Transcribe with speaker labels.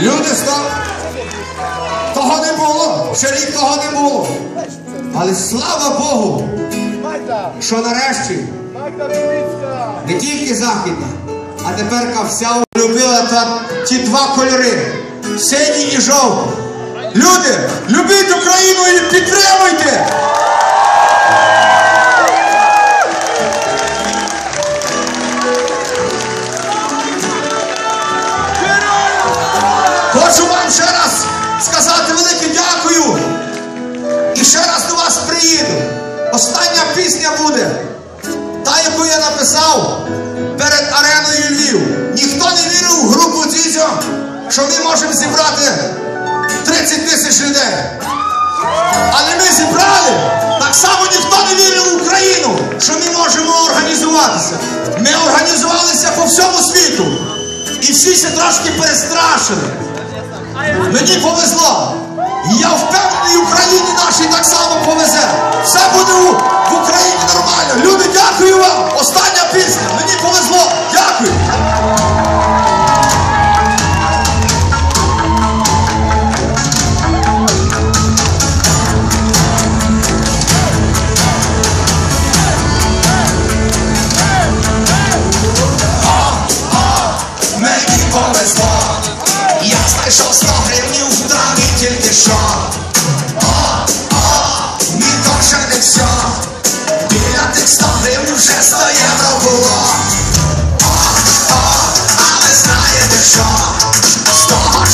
Speaker 1: Люди стали. Того не було, ще рік того не було. Але слава Богу, що нарешті не тільки західна, а тепер вся влюбила ті два кольори синій і жовтий. Люди, любіть Україну і підтримуйте! До. Остання пісня буде. Та, яку я написав перед ареною Львів. Ніхто не вірив у групу Дзізьо, що ми можемо зібрати 30 тисяч людей. Але ми зібрали. Так само ніхто не вірив в Україну, що ми можемо організуватися. Ми організувалися по всьому світу. І всі ще трошки перестрашили. Мені повезло. І я впевнений, вам. Остання пісня. Мені повезло. Дякую. Мені повезло. Я знайшов 100 гривнів в траві тільки що. Знаєте що? З того